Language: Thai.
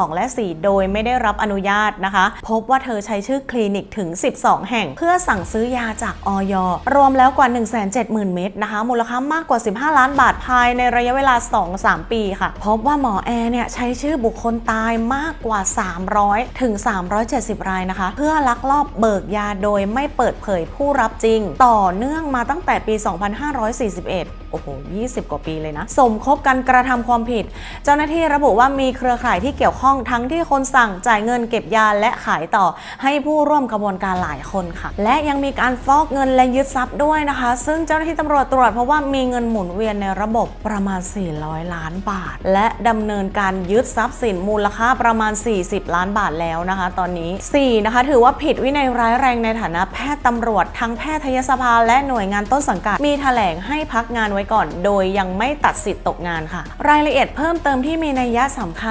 2 และ 4 โดยไม่ได้รับอนุญาตนะคะ พบว่าเธอใช้ชื่อคลินิกถึง 12 แห่ง เพื่อสั่งซื้อยาจากออยรวมแล้วกว่า 170,000 เม็ดนะคะ มูลค่ามากกว่า 15 ล้านบาทภายในระยะเวลา 2-3 ปีค่ะ พบว่าหมอแอร์เนี่ยใช้ชื่อบุคคลตายมากกว่า 300 ถึง 370 รายนะคะ เพื่อลักลอบเบิกยาโดยไม่เปิดเผยผู้รับจริง ต่อเนื่องมาตั้งแต่ปี 2541โอ้โห 20 กว่าปีเลยนะ สมคบกันกระทำความผิด เจ้าหน้าที่ระบุว่ามีเครือข่ายที่เกี่ยวข้องข้องทั้งที่คนสั่งจ่ายเงินเก็บยาและขายต่อ ให้ผู้ร่วมกระบวนการหลายคนค่ะ และยังมีการฟอกเงินและยึดทรัพย์ด้วยนะคะ ซึ่งเจ้าหน้าที่ตำรวจตรวจเพราะว่ามีเงินหมุนเวียนในระบบประมาณ 400 ล้านบาท และดำเนินการยึดทรัพย์สินมูลค่าประมาณ 40 ล้านบาทแล้วนะคะ ตอนนี้4นะคะถือว่าผิดวินัยร้ายแรงในฐานะแพทย์ตำรวจทั้งแพทยสภาและหน่วยงานต้นสังกัด มีแถลงให้พักงานไว้ก่อน โดยยังไม่ตัดสิทธิ์ตกงานค่ะ รายละเอียดเพิ่มเติมที่มีนัยยะสำคัญ